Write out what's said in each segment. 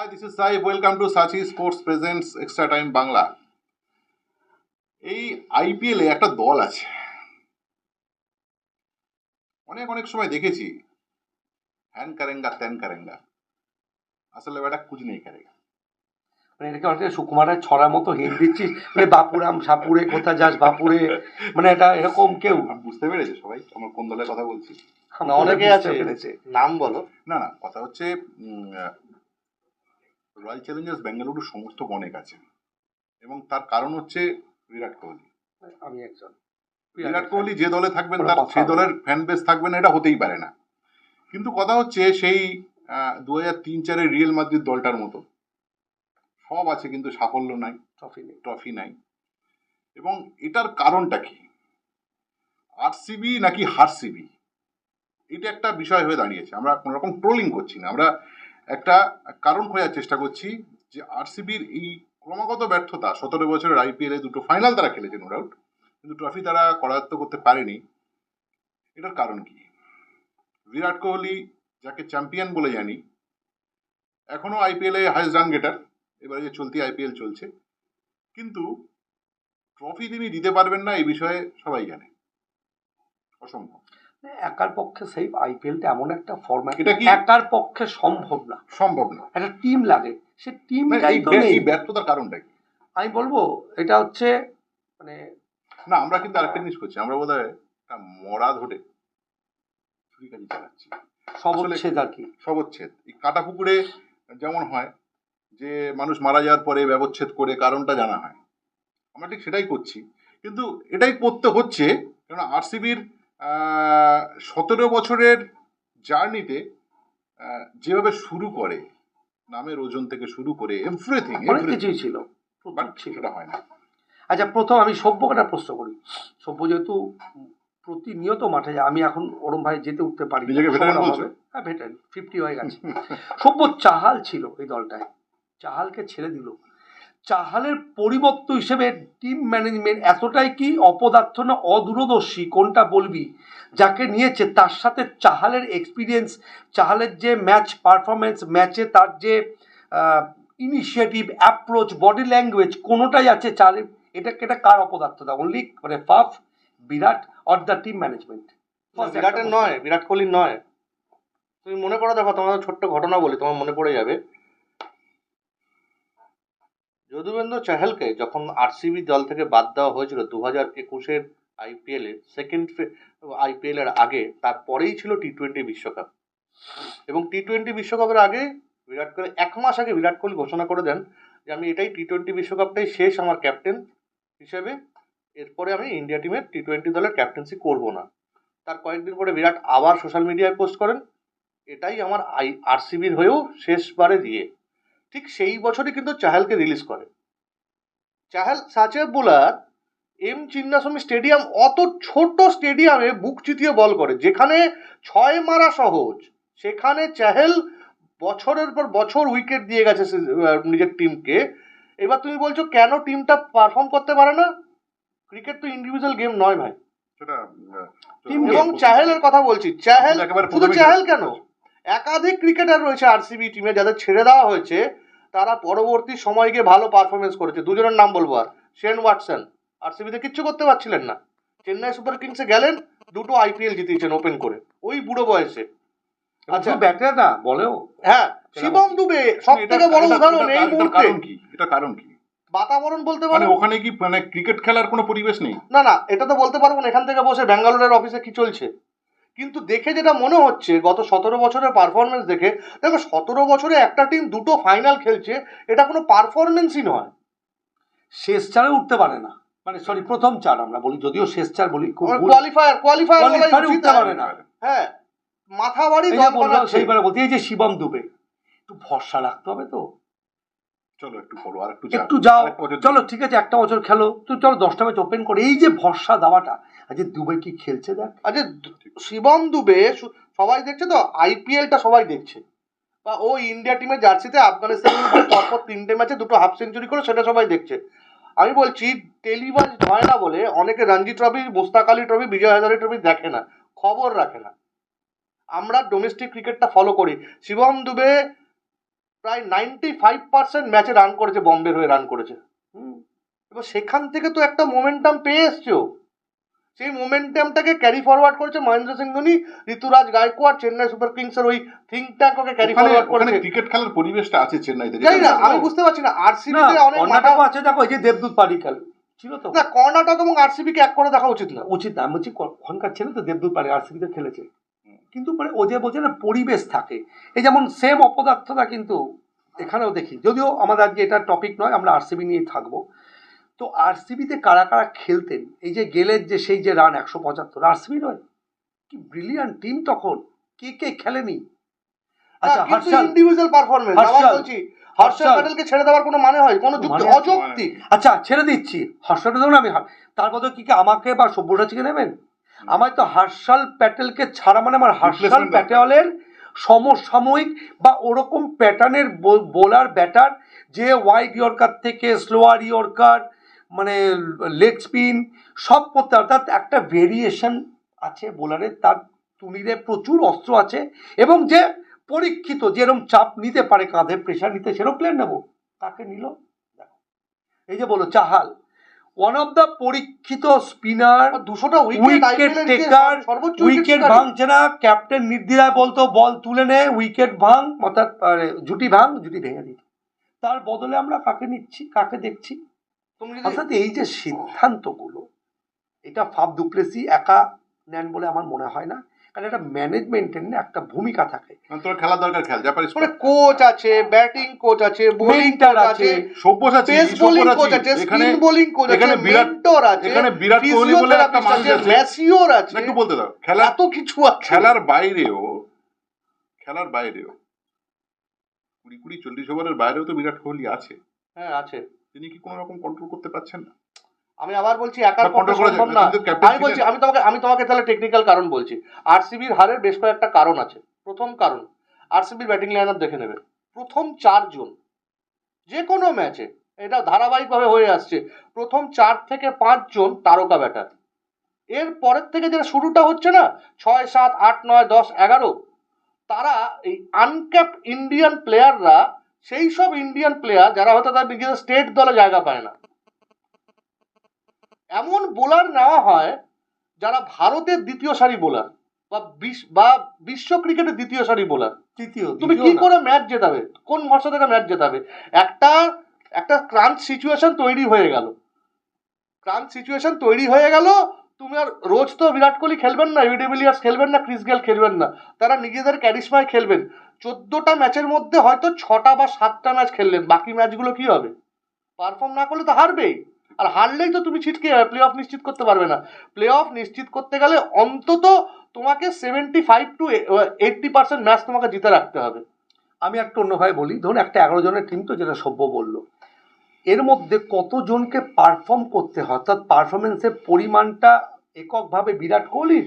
Hi, this is Sai. Welcome to Sachi Sports Presents Extra Time Bangla এই আইপিএলে একটা দল আছে। অনেক অনেক সময় দেখেছি। হ্যান কারেঙ্গা ত্যান কারেঙ্গা। আসলে কুਝ নেই কারেগা মানে এটাকে অনেকটা সুকুমারের ছড়ার মতো হিট দিচ্ছিস মানে বাপুরাম সাপুরে কোথা যাস বাপুরে মানে এটা এরকম কেউ। বুঝতে পেরেছে সবাই? আমার কোন দলের কথা বলছি? অনেকে আছে নাম বলো। না না কথা হচ্ছে রয়্যাল চ্যালেঞ্জার্স বেঙ্গালুরু সমর্থক অনেক আছে। এবং তার কারণ হচ্ছে বিরাট কোহলি। আমি একজন। বিরাট কোহলি যে দলে থাকবেন তার সেই দলের ফ্যান বেস থাকবে না এটা হতেই পারে না। কিন্তু কথা হচ্ছে সেই দু হাজার তিন চারের রিয়েল মাদ্রিদ দলটার মতো। সব আছে কিন্তু সাফল্য নাই। ট্রফি নেই। ট্রফি নাই। এবং এটার কারণটা কি? আরসিবি নাকি হারসিবি? এটা একটা বিষয় হয়ে দাঁড়িয়েছে। আমরা কোনো রকম ট্রোলিং করছি না। আমরা একটা কারণ খোঁজার চেষ্টা করছি যে আরসিবির এই ক্রমাগত ব্যর্থতা, সতেরো বছরের আইপিএলে দুটো ফাইনাল তারা খেলেছে নো ডাউট কিন্তু ট্রফি তারা করায়ত্ত করতে পারেনি। এটার কারণ কি? বিরাট কোহলি যাকে চ্যাম্পিয়ন বলে জানি, এখনও আইপিএলে হাইস্ট রান গেটার এবারে যে চলতি আইপিএল চলছে, কিন্তু ট্রফি তিনি দিতে পারবেন না এই বিষয়ে সবাই জানে। অসম্ভব। একার পক্ষে সেই আইপিএলটা এমন একটা ফরম্যাট এটা কি- একার পক্ষে সম্ভব না। সম্ভব না। একটা টিম লাগে। সে টিম টিমটাই এই ব্যর্থতার কারণটা কি? আমি বলব এটা হচ্ছে মানে না আমরা কিন্তু আরেকটা জিনিস করছি। আমরা বোধ হয় একটা মরা ধরে ছুরিকাজি চালাচ্ছি। সবচ্ছেদ আর কি। সবচ্ছেদ এই কাটা পুকুরে যেমন হয় যে মানুষ মারা যাওয়ার পরে ব্যবচ্ছেদ করে কারণটা জানা হয়। আমরা ঠিক সেটাই করছি। কিন্তু এটাই করতে হচ্ছে কারণ আরসিবির সতেরো বছরের জার্নিতে যেভাবে শুরু করে নামের ওজন থেকে শুরু করে এভরিথিং অনেক কিছুই ছিল বাট সেটা হয় না। আচ্ছা প্রথম আমি সভ্যকে প্রশ্ন করি। সভ্য যেহেতু প্রতিনিয়ত মাঠে যায় আমি এখন ওরম ভাই যেতে উঠতে পারি। হ্যাঁ ভেটেন ফিফটি হয়ে গেছে। সভ্য চাহাল ছিল এই দলটায়। চাহালকে ছেড়ে দিল। চাহালের পরিবর্তন হিসেবে টিম ম্যানেজমেন্ট এতটাই কি অপদার্থ না অদূরদর্শী? কোনটা বলবি? যাকে নিয়েছে, তার সাথে চাহালের এক্সপিরিয়েন্স চাহালের যে ম্যাচ পারফরমেন্স ম্যাচে তার যে ইনিশিয়েটিভ অ্যাপ্রোচ বডি ল্যাঙ্গুয়েজ কোনোটাই আছে চালের এটা এটা কার অপদার্থতা? অনলি মানে Faf, Virat or the team management বিরাটের নয়, বিরাট কোহলির নয়। তুমি মনে করো, দেখো তোমাদের ছোট্ট ঘটনা বলি, তোমার মনে পড়ে যাবে। যদুবেন্দ্র চাহালকে যখন আরসিবি দল থেকে বাদ দেওয়া হয়েছিল দু হাজার একুশের আইপিএল সেকেন্ড আইপিএল এর আগে, তারপরেই ছিল টি টোয়েন্টি বিশ্বকাপ। এবং টি টোয়েন্টি বিশ্বকাপের আগে বিরাট কোহলি, এক মাস আগে বিরাট কোহলি ঘোষণা করে দেন যে, আমি এটাই টি টোয়েন্টি বিশ্বকাপটাই শেষ আমার ক্যাপ্টেন হিসেবে। এরপরে আমি ইন্ডিয়া টিমের টি টোয়েন্টি দলের ক্যাপ্টেন্সি করব না। তার কয়েকদিন পরে বিরাট আবার সোশ্যাল মিডিয়ায় পোস্ট করেন। এটাই আমার আই আরসিবির হয়েও শেষবারে দিয়ে ঠিক সেই বছরই কিন্তু চাহালকে রিলিজ করে। চাহাল সাচে বোলার এম চিন্নাস্বামী স্টেডিয়াম অত ছোট স্টেডিয়ামে বুক চিতিয়ে বল করে। যেখানে ছয় মারা সহজ সেখানে চাহেল বছরের পর বছর উইকেট দিয়ে গেছে নিজের টিমকে এবার তুমি বলছো কেন টিমটা পারফর্ম করতে পারে না? ক্রিকেট তো ইন্ডিভিজুয়াল গেম নয় ভাই। এবং চাহেলের কথা বলছি। চাহেল একেবারে শুধু চাহেল কেন? একাধিক ক্রিকেটার রয়েছে আরসিবি টিমে যাদের ছেড়ে দেওয়া হয়েছে। তারা পরবর্তী সময় গিয়ে ভালো পারফরমেন্স করেছে। দুজনের নাম বলব আর। শেন ওয়াটসন আরসিবিতে কিচ্ছু করতে পারছিলেন না। চেন্নাই সুপার কিংসে গেলেন দুটো আইপিএল জিতিয়েছেন ওপেন করে। ওই বুড়ো বয়সে। আচ্ছা। ব্যাটার না বলেও? হ্যাঁ শিবম দুবে সব থেকে বড় উদাহরণ এই মুহূর্তে। কারণ কি? এটা কারণ কি? বাতাবরণ বলতে মানে পারো ওখানে কি মানে ক্রিকেট খেলার কোনো পরিবেশ নেই? না না এটা তো বলতে পারব না। এখান থেকে বসে ব্যাঙ্গালোরের অফিসে কি চলছে? কিন্তু দেখে যেটা মনে হচ্ছে গত সতেরো বছরের পারফরমেন্স দেখে দেখো সতেরো বছরে একটা টিম দুটো ফাইনাল খেলছে এটা কোনো পারফরমেন্সই নয়। শেষ চারে উঠতে পারে না। মানে সরি প্রথম চার আমরা বলি যদিও শেষ চার বলি। কোয়ালিফায়ার কোয়ালিফায়ার উঠতে পারে না। হ্যাঁ মাথা বাড়ি সেইবারে বলতে এই যে শিবম দুবে একটু ভরসা রাখতে হবে তো। চলো একটু পড়ো আর একটু একটু যাও। চলো ঠিক আছে একটা বছর খেলো। তুই চলো দশটা ম্যাচ ওপেন করে এই যে ভরসা দেওয়াটা আজকে দুবে কি খেলছে দেখ? আচ্ছা দু- শিবম দুবে সবাই দেখছে তো? আইপিএলটা সবাই দেখছে। বা ও ইন্ডিয়া টিমের জার্সিতে আফগানিস্তানের পরপর তিনটে ম্যাচে দুটো হাফ সেঞ্চুরি করে সেটা সবাই দেখছে। আমি বলছি টেলিভাস হয় না বলে অনেকে Ranji trophy, Mushtaq Ali trophy, Vijay Hazare trophy দেখে না, খবর রাখে না। আমরা ডোমেস্টিক ক্রিকেটটা ফলো করি। শিবম দুবে প্রায় নাইনটি ফাইভ পার্সেন্ট ম্যাচে রান করেছে, বম্বের হয়ে রান করেছে। হুম। এবার সেখান থেকে তো একটা মোমেন্টাম পেয়ে এসছে। সেই মোমেন্টামটাকে ক্যারি ফরওয়ার্ড করেছে মহেন্দ্র সিং ধোনি ঋতুরাজ গায়কোয়াড় চেন্নাই সুপার কিংসের ওই think tank okay carry forward ওখানে করেছে। ক্রিকেট খেলার পরিবেশটা আছে চেন্নাইতে জানি না আমি বুঝতে পারছি না না আরসিবি তে অনেক কর্ণাটক আছে দেখো এই যে দেবদূত পাডিকাল ছিল তো। না কর্ণাটক এবং আরসিবি কে এক করে দেখা উচিত না। উচিত না আমি বলছি ওখানকার ছেলে তো দেবদূত পারে আরসিবিতে খেলেছে। কিন্তু মানে ও যে বোঝে না পরিবেশ থাকে। এই যেমন সেম অপদার্থতা কিন্তু এখানেও দেখি যদিও আমাদের আজকে এটা টপিক নয় আমরা আরসিবি নিয়ে থাকব। তো আরসিবিতে কারা কারা খেলতেন? এই যে গেলের যে সেই যে রান একশো পঁচাত্তর। আরসিবি নয়। কি ব্রিলিয়ান্ট টিম তখন। কে কে খেলেনি? আচ্ছা হর্ষাল। ইন্ডিভিজুয়াল আবার হর্ষাল। বলছি হর্ষাল হর্ষাল। প্যাটেলকে ছেড়ে দেওয়ার কোনো মানে হয়? কোনো যুক্তি? মানে অযৌক্তিক? আচ্ছা ছেড়ে দিচ্ছি। হর্ষাল আমি তার বদলে কি কি আমাকে বা সব্যসাচীকে নেবেন? আমার তো হার্ষাল প্যাটেলকে ছাড়া মানে আমার হার্ষাল প্যাটেলের সমসাময়িক বা ওরকম প্যাটার্নের বোলার ব্যাটার যে ওয়াইড ইয়র্কার থেকে স্লোয়ার ইয়র্কার মানে লেগ স্পিন সব করতে অর্থাৎ একটা ভেরিয়েশন আছে বোলারের তার তুনিরে প্রচুর অস্ত্র আছে এবং যে পরীক্ষিত যেরকম চাপ নিতে পারে কাঁধে প্রেশার নিতে সেরকম প্লেয়ার নেব। কাকে নিল? দেখো। এই যে বলো চাহাল। ওয়ান অফ দ্য পরীক্ষিত স্পিনার দুশোটা উইকেট টেকার সর্বোচ্চ উইকেট ভাঙছে না। ক্যাপ্টেন নির্দ্বিধায় বলতো বল তুলে নে উইকেট ভাঙ। অর্থাৎ জুটি ভাঙ জুটি ভেঙে দিত। তার বদলে আমরা কাকে নিচ্ছি কাকে দেখছি? অর্থাৎ এই যে সিদ্ধান্তগুলো এটা ফাব দুপ্লেসি একা নেন বলে আমার মনে হয় না। কারণ একটা ম্যানেজমেন্টের না একটা ভূমিকা থাকে। মানে তোর খেলার দরকার খেল যা পারিস মানে কোচ আছে ব্যাটিং কোচ আছে বোলিং কোচ আছে, আছে পেস বোলিং কোচ আছে স্পিন বোলিং কোচ আছে এখানে বিরাট মেন্টর আছে এখানে বিরাট কোহলি বলে একটা মানুষ আছে। ম্যাসিওর আছে একটু বলতে দাও খেলা এত কিছু আছে। খেলার বাইরেও খেলার বাইরেও কুড়ি কুড়ি চল্লিশ ওভারের বাইরেও তো বিরাট কোহলি আছে। হ্যাঁ আছে। তিনি কি কোনো রকম কন্ট্রোল করতে পারছেন না? আমি আবার বলছি একার পক্ষে সম্ভব না, আমি বলছি আমি তোমাকে আমি তোমাকে তাহলে টেকনিক্যাল কারণ বলছি। আরসিবির হারের বেশ কয়েকটা কারণ আছে। প্রথম কারণ আরসিবির ব্যাটিং লাইন দেখে নেবে। প্রথম চারজন যে কোনো ম্যাচে এটা ধারাবাহিকভাবে হয়ে আসছে। প্রথম চার থেকে পাঁচজন তারকা ব্যাটার এর পরের থেকে যেটা শুরুটা হচ্ছে না ছয় সাত আট নয় দশ এগারো তারা এই আনক্যাপ ইন্ডিয়ান প্লেয়াররা সেই সব ইন্ডিয়ান প্লেয়ার যারা হয়তো তার নিজেদের স্টেট দলে জায়গা পায় না। এমন বোলার নেওয়া হয় যারা ভারতের দ্বিতীয় সারি বোলার বা বা বিশ্ব ক্রিকেটের দ্বিতীয় সারি বোলার তৃতীয় তুমি কি করে ম্যাচ জেতাবে? কোন ভরসা থেকে ম্যাচ জেতাবে? একটা একটা ক্রান্ত সিচুয়েশন তৈরি হয়ে গেল। ক্রান্ত সিচুয়েশন তৈরি হয়ে গেল তুমি আর রোজ তো বিরাট কোহলি খেলবেন না ইউডিবিলিয়ার্স খেলবেন না ক্রিস গেল খেলবেন না তারা নিজেদের ক্যারিশমায় খেলবেন। চোদ্দটা ম্যাচের মধ্যে হয়তো ছটা বা সাতটা ম্যাচ খেললেন, বাকি ম্যাচগুলো কি হবে? পারফর্ম না করলে তো হারবেই। আর হারলেই তো তুমি ছিটকে যাবে প্লে অফ নিশ্চিত করতে পারবে না। প্লে অফ নিশ্চিত করতে গেলে অন্তত তোমাকে seventy five to eighty percent match তোমাকে জিতে রাখতে হবে। আমি একটা অন্যভাবে বলি, ধরুন একটা এগারো জনের টিম তো যেটা সভ্য বলল। এর মধ্যে কতজনকে পারফর্ম করতে হয়? অর্থাৎ পারফরমেন্সের পরিমাণটা এককভাবে বিরাট কোহলির?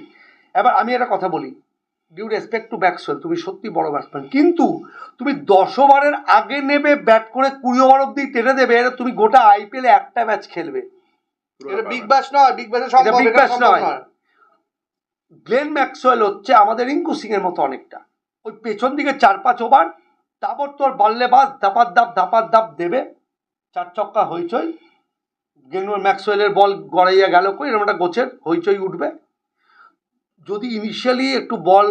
এবার আমি একটা কথা বলি ডিউ রেসপেক্ট টু ব্যাটসম্যান তুমি সত্যি বড় ব্যাটসম্যান কিন্তু তুমি দশ ওভারের আগে নেবে ব্যাট করে কুড়ি ওভার অব্দি টেনে দেবে এটা তুমি গোটা আইপিএলে একটা ম্যাচ খেলবে। এটা বিগ না। ব্যাশ নয় বিগ ব্যাশে সম্ভব big এটা নয়। গ্লেন ম্যাক্সওয়েল হচ্ছে আমাদের রিঙ্কু সিং এর মতো অনেকটা। ওই পেছন দিকে চার পাঁচ ওভার তারপর তোর বাল্লে বাস দাপার দাপ দাপার দাপ দেবে। চার চক্কা হইচই। গ্লেন ম্যাক্সওয়েলের বল গড়াইয়া গেল কই? এরকম একটা গোছের হইচই উঠবে। যদি ইনিশিয়ালি একটু বল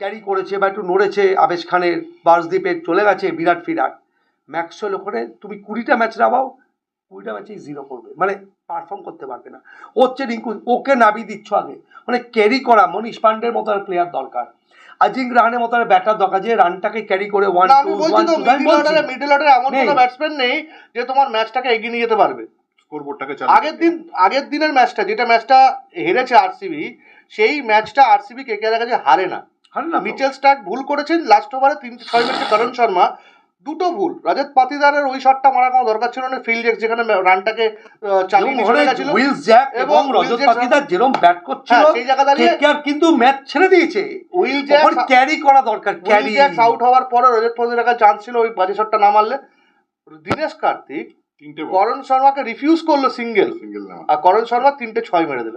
ক্যারি করেছে বা একটু নড়েছে আবেশ খানের বাসদ্বীপের চলে গেছে বিরাট ফিরাট ম্যাক্সওয়েল ওখানে তুমি কুড়িটা ম্যাচ নামাও কুড়িটা ম্যাচেই জিরো করবে। মানে পারফর্ম করতে পারবে না। ও হচ্ছে রিঙ্কু ওকে নাবি দিচ্ছ আগে। মানে ক্যারি করা মনীষ পান্ডের মতো প্লেয়ার দরকার। আজিং রাহানের মতো ব্যাটার দরকার যে রানটাকে ক্যারি করে one two one two middle অর্ডারে মিডল অর্ডারে এমন কোনো ব্যাটসম্যান নেই যে তোমার ম্যাচটাকে এগিয়ে নিয়ে যেতে পারবে। স্কোরবোর্ডটাকে আগের দিন আগের দিনের ম্যাচটা যেটা ম্যাচটা হেরেছে আরসিবি সেই ম্যাচটা আরসিবি কে কে কাছে হারে না। হারে না মিচেল স্টার্ক ভুল করেছেন লাস্ট ওভারে তিন ছয় মিনিটে করণ শর্মা। দুটো ভুল। রজত পাতিদারের ওই শটটা মারার কোনো দরকার ছিল না। ফিল্ড যেখানে রানটাকে চালিয়ে নিয়ে গেছিল। উইলস জ্যাক এবং রজত পাতিদার যেরকম ব্যাট করছিল হ্যাঁ সেই জায়গা দাঁড়িয়ে কেকেআর কিন্তু ম্যাচ ছেড়ে দিয়েছে। উইল জ্যাক ক্যারি করা দরকার ক্যারি জ্যাক আউট হওয়ার পরে রজত পাতিদার কাছে চান্স ছিল ওই বাজে শটটা না মারলে। দীনেশ কার্তিক তিনটে করণ শর্মাকে রিফিউজ করল সিঙ্গেল সিঙ্গেল আর করণ শর্মা তিনটে ছয় মেরে দিল।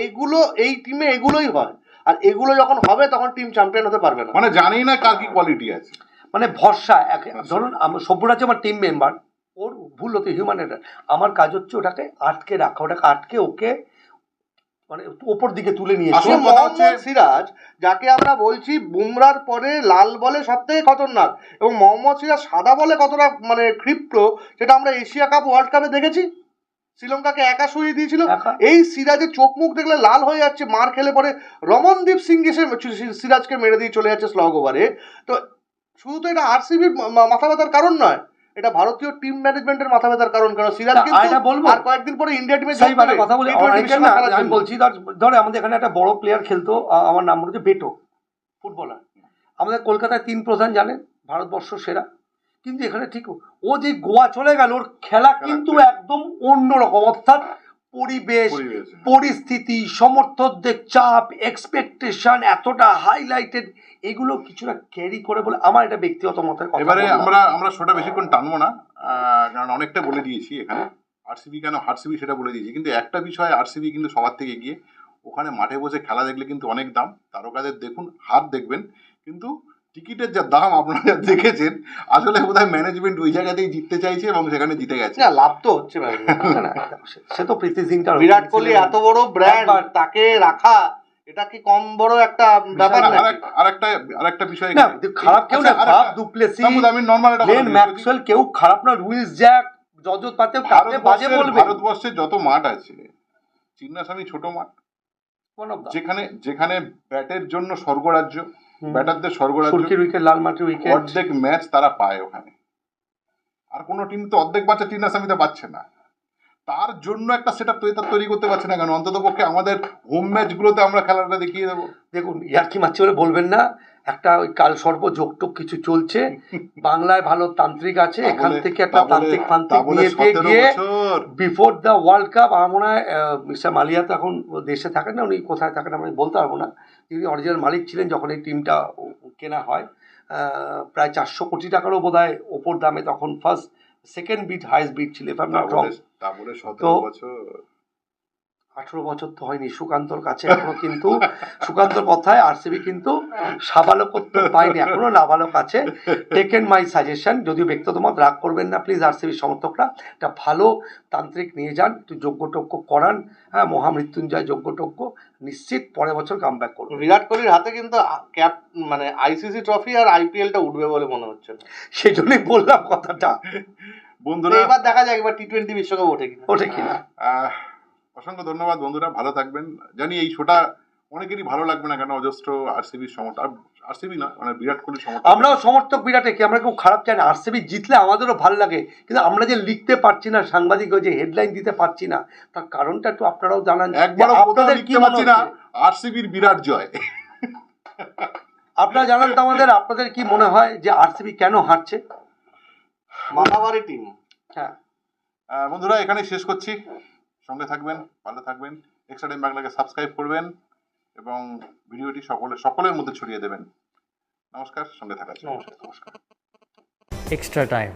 এইগুলো এই টিমে এগুলোই হয়। আর এগুলো যখন হবে তখন টিম চ্যাম্পিয়ন হতে পারবে না। মানে জানি না কার কি কোয়ালিটি আছে। মানে ভরসা এক ধরুন সভ্যরাজ আমার টিম মেম্বার ওর ভুল হতে হিউম্যান এরার আমার কাজ হচ্ছে ওটাকে আটকে রাখা ওটাকে আটকে ওকে মানে ওপর দিকে তুলে নিয়ে আসলে মোহাম্মদ সিরাজ যাকে আমরা বলছি বুমরার পরে লাল বলে সব থেকে খতরনাক এবং মোহাম্মদ সিরাজ সাদা বলে কতটা মানে ক্ষিপ্র সেটা আমরা এশিয়া কাপ ওয়ার্ল্ড কাপে দেখেছি। শ্রীলঙ্কাকে একা সরিয়ে দিয়েছিল। এই সিরাজের চোখ মুখ দেখলে লাল হয়ে যাচ্ছে মার খেলে পরে রমনদীপ সিং এসে সিরাজকে মেরে দিয়ে চলে যাচ্ছে স্লগ ওভারে তো শুধু তো এটা আরসিবির মাথা ব্যথার কারণ নয় এটা ভারতীয় টিম ম্যানেজমেন্টের মাথা ব্যথার কারণ কারণ সিরাজ কিন্তু বলব? আর কয়েকদিন পরে ইন্ডিয়া টিমে সেই মানে কথা বলি আমি বলছি ধর ধরে আমাদের এখানে একটা বড় প্লেয়ার খেলতো আমার নাম হচ্ছে বেটো ফুটবলার। আমাদের কলকাতায় তিন প্রধান জানেন ভারতবর্ষ সেরা। কিন্তু এখানে ঠিক ও যে গোয়া চলে গেল ওর খেলা কিন্তু একদম অন্যরকম। অর্থাৎ পরিবেশ পরিস্থিতি সমর্থকদের চাপ এক্সপেকটেশন এতটা হাইলাইটেড এগুলো কিছুটা ক্যারি করে বলে আমার এটা ব্যক্তিগত মতের কথা এবারে আমরা আমরা শোটা বেশিক্ষণ টানবো না কারণ অনেকটা বলে দিয়েছি এখানে। আরসিবি কেন আরসিবি সেটা বলে দিয়েছি। কিন্তু একটা বিষয় আরসিবি কিন্তু সবার থেকে গিয়ে ওখানে মাঠে বসে খেলা দেখলে কিন্তু অনেক দাম। তারকাদের দেখুন হাত দেখবেন। কিন্তু টিকিটের যা দাম আপনারা যা দেখেছেন আসলে বোধহয় ম্যানেজমেন্ট ওই জায়গাতেই জিততে চাইছে এবং সেখানে জিতে গেছে না লাভ তো হচ্ছে না, না, সে- সে তো প্রীতি সিংটা বিরাট কোহলি এত বড় ব্র্যান্ড তাকে রাখা এটা কি কম বড় একটা ব্যাপার আর নাকি? এক- আর একটা আর একটা বিষয় না খারাপ কেউ না আচ্ছা, খারাপ তারপর আমি নর্মাল একটা লেন ম্যাক্সওয়েল কেউ খারাপ না রুইস জ্যাক যজত পাতে কাকে বাজে বলবে ভারতবর্ষের যত মাঠ আছে চিন্নাস্বামী ছোট মাঠ যেখানে যেখানে ব্যাটের জন্য স্বর্গরাজ্য। ব্যাটারদের স্বর্গরাজ্য উইকেট লাল মাটির উইকেট অর্ধেক ম্যাচ তারা পায় ওখানে। আর কোনো টিম তো অর্ধেক বাচ্চা চিন্নাস্বামীতে পাচ্ছে না। তার জন্য একটা সেট আপ তৈরি করতে পারছে না কেন? অন্তত পক্ষে আমাদের হোম ম্যাচগুলোতে আমরা খেলাটা দেখিয়ে দেবো। দেখুন ইয়ার্কি মারছে বলে বলবেন না একটা ওই কাল সর্ব যোগটোক কিছু চলছে। বাংলায় ভালো তান্ত্রিক আছে এখান থেকে একটা তান্ত্রিক তা ফান্ত্রিক নিয়ে গিয়ে বছর বিফোর দ্য ওয়ার্ল্ড কাপ আমার মনে হয় মিস্টার মালিয়া তো এখন দেশে থাকেন না উনি কোথায় থাকেন আমি বলতে পারব না। তিনি অরিজিনাল মালিক ছিলেন যখন এই টিমটা কেনা হয়। প্রায় চারশো কোটি টাকারও বোধ হয় ওপর দামে তখন first second bid highest bid ছিল এফ তা আঠেরো বছর তো হয়নি সুকান্তর কাছে এখনও কিন্তু সুকান্তর কথায় আরসিবি কিন্তু সাবালকত্ব পায়নি এখনও নাবালক আছে। টেকেন মাই সাজেশন যদিও ব্যক্তিগত মত রাগ করবেন না প্লিজ আরসিবি সমর্থকরা একটা ভালো তান্ত্রিক নিয়ে যান একটু যোগ্যটোগ্য করান হ্যাঁ মহামৃত্যুঞ্জয় যোগ্যটোগ্য নিশ্চিত পরের বছর কাম ব্যাক করবে। বিরাট কোহলির হাতে কিন্তু ক্যাপ মানে আইসিসি ট্রফি আর আইপিএলটা উঠবে বলে মনে হচ্ছে সেই জন্যই বললাম কথাটা। বন্ধুরা এবার দেখা যাক এবার টি টোয়েন্টি বিশ্বকাপ ওঠে কিনা। ওঠে কিনা। আহ, অসংখ্য ধন্যবাদ বন্ধুরা ভালো থাকবেন। জানি এই শোটা অনেকেরই ভালো লাগবে না কেন অজস্র আরসিবির সমর্থক আরসিবি না মানে বিরাট কোহলির সমর্থক। আমরাও সমর্থক বিরাটে কি আমরা কেউ খারাপ চাই না। আরসিবি জিতলে আমাদেরও ভালো লাগে কিন্তু আমরা যে লিখতে পারছি না সাংবাদিক হয়ে যে হেডলাইন দিতে পারছি না তার কারণটা একটু আপনারাও জানান একবারও আপনাদের কি পারছি না আরসিবির বিরাট জয়। আপনারা জানান তো আমাদের আপনাদের কি মনে হয় যে আরসিবি কেন হারছে? মাথাবাড়ি টিম হ্যাঁ। আহ, বন্ধুরা এখানে শেষ করছি। সঙ্গে থাকবেন ভালো থাকবেন। এক্সট্রা টাইম বাংলাকে সাবস্ক্রাইব করবেন এবং ভিডিওটি সকলে সকলের মধ্যে ছড়িয়ে দেবেন। নমস্কার সঙ্গে থাকার জন্য। নমস্কার। extra time.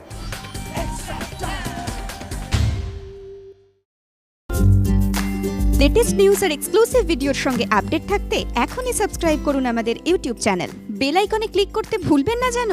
লেটেস্ট নিউজ আর এক্সক্লুসিভ ভিডিওর সঙ্গে আপডেট থাকতে এখনই সাবস্ক্রাইব করুন আমাদের ইউটিউব চ্যানেল বেল আইকনে ক্লিক করতে ভুলবেন না যেন।